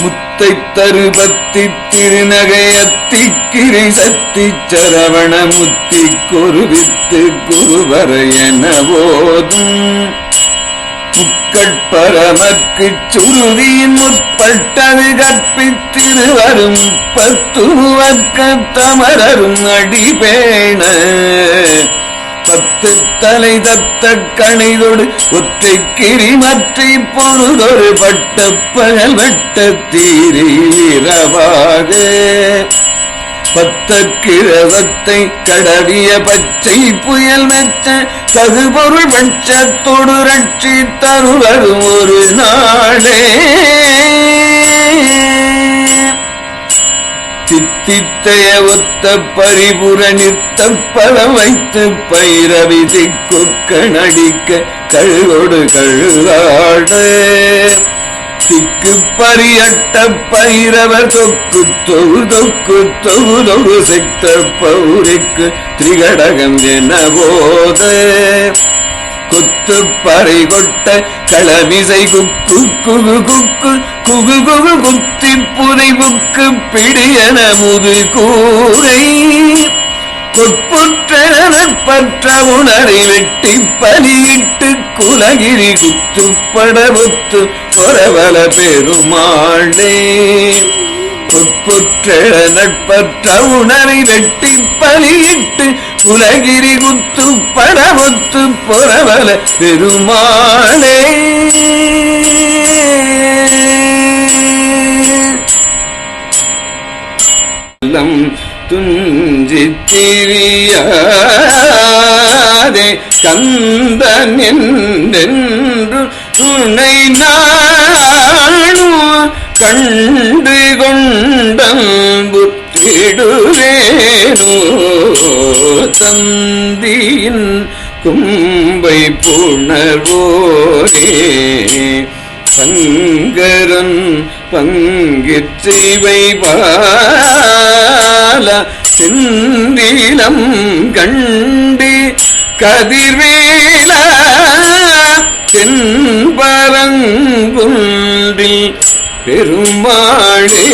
முத்தை தருபத்தி திருநகையத்திக்கிரி சத்தி சரவண முத்தி குருவித்து குருவர என போதும் முக்கட்பரமக்கு சுருதியின் முற்பட்டது கற்பித்திருவரும் பத்துவக்க தமரரும் அடிபேண. பத்து தலை தத்த கணைதொடு ஒற்றை கிரிமற்றை பொழுதொரு பட்ட பகல் வெட்ட தீரீரவாக பத்த கிரவத்தை கடவிய பச்சை புயல் மெச்ச தகுபொருள் பட்சத்தொடு ரட்சி தருவரும் ஒரு நாளே. சித்தித்தைய ஒத்த பரிபுர நிறுத்த பல வைத்து பைரவி திக்குக்கணடிக்க கழுகொடு கழுகாட. சிக்கு பரியட்ட பைரவர் தொக்கு தொகு தொக்கு தொகு தொகு சித்த பௌரிக்கு திரிகடகம் என போத. குத்து பறை கொட்ட களமிசை குக்கு குகு குக்கு குகு குகு குத்தி புதை பிடியன முது கூரை. கொட்புற்ற உணரை வெட்டி பலியிட்டு குலகிரி குத்துப்பட புத்து கொரவல பெருமாளே. கொட்புற்ற நட்பற்ற உணரை வெட்டி பலியிட்டு குலகிரி குத்து படமுத்து பொறவல பெருமாளே. லம் துஞ்சித்திரியாதே. கந்தன் என்றென்று துணை நானு கண்டு கொண்டம் புத்திடுவேனோ தந்தியின் கும்பை புணர்வோரே சங்கரன் பங்கிச்சிவை பால செந்திலம் கண்டு கதிர்வேல தென்பரங்குன்றில் பெருமாளே.